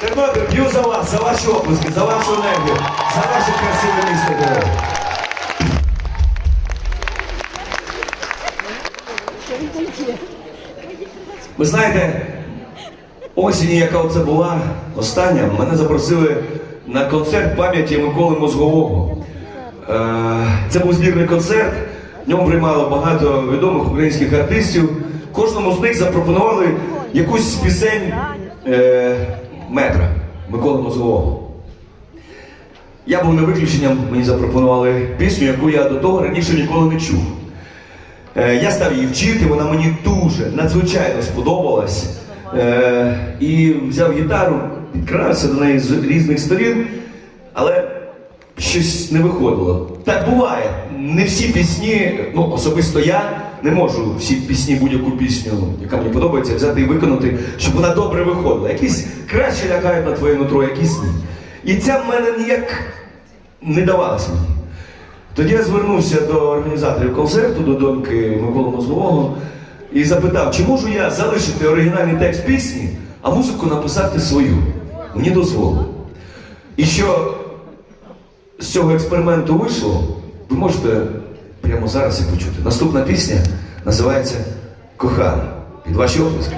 Тернопіль, п'ю за вас, за ваші оплески, за вашу енергію, за ваше красиве місто. Ви знаєте, осінь, яка оце була остання, мене запросили на концерт пам'яті Миколи Мозгового. Е, Це був збірний концерт, в ньому приймало багато відомих українських артистів. Кожному з них запропонували якусь пісень е, метра Миколи Мозгового. Я був не виключенням, мені запропонували пісню, яку я до того раніше ніколи не чув. Е, Я став її вчити, вона мені дуже надзвичайно сподобалась. Е, І взяв гітару, підкрався до неї з різних сторін, але щось не виходило. Так буває. Не всі пісні, ну особисто я не можу всі пісні, будь-яку пісню, яка мені подобається, взяти і виконати, щоб вона добре виходила. Якісь краще лягають на твоє нутро, якісь ні. І ця в мене ніяк не давалась мені. Тоді я звернувся до організаторів концерту, до доньки Миколи Мозгового, і запитав, чи можу я залишити оригінальний текст пісні, а музику написати свою. Мені дозволили. І що з цього експерименту вийшло, ви можете прямо зараз і почути. Наступна пісня називається Кохана. Під ваші оплески.